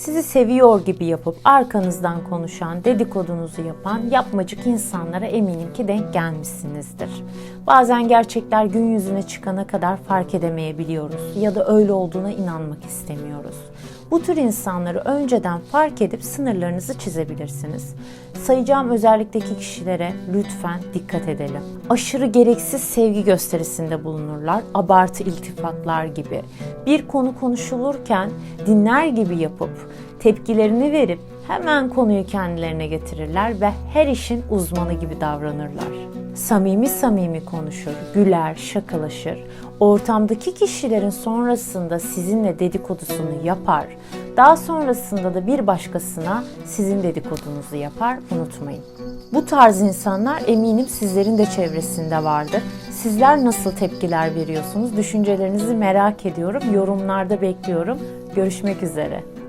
Sizi seviyor gibi yapıp arkanızdan konuşan, dedikodunuzu yapan yapmacık insanlara eminim ki denk gelmişsinizdir. Bazen gerçekler gün yüzüne çıkana kadar fark edemeyebiliyoruz ya da öyle olduğuna inanmak istemiyoruz. Bu tür insanları önceden fark edip sınırlarınızı çizebilirsiniz. Sayacağım özellikteki kişilere lütfen dikkat edelim. Aşırı gereksiz sevgi gösterisinde bulunurlar, abartı iltifatlar gibi. Bir konu konuşulurken dinler gibi yapıp tepkilerini verip hemen konuyu kendilerine getirirler ve her işin uzmanı gibi davranırlar. Samimi samimi konuşur, güler, şakalaşır. Ortamdaki kişilerin sonrasında sizinle dedikodusunu yapar. Daha sonrasında da bir başkasına sizin dedikodunuzu yapar, unutmayın. Bu tarz insanlar eminim sizlerin de çevresinde vardır. Sizler nasıl tepkiler veriyorsunuz? Düşüncelerinizi merak ediyorum. Yorumlarda bekliyorum. Görüşmek üzere.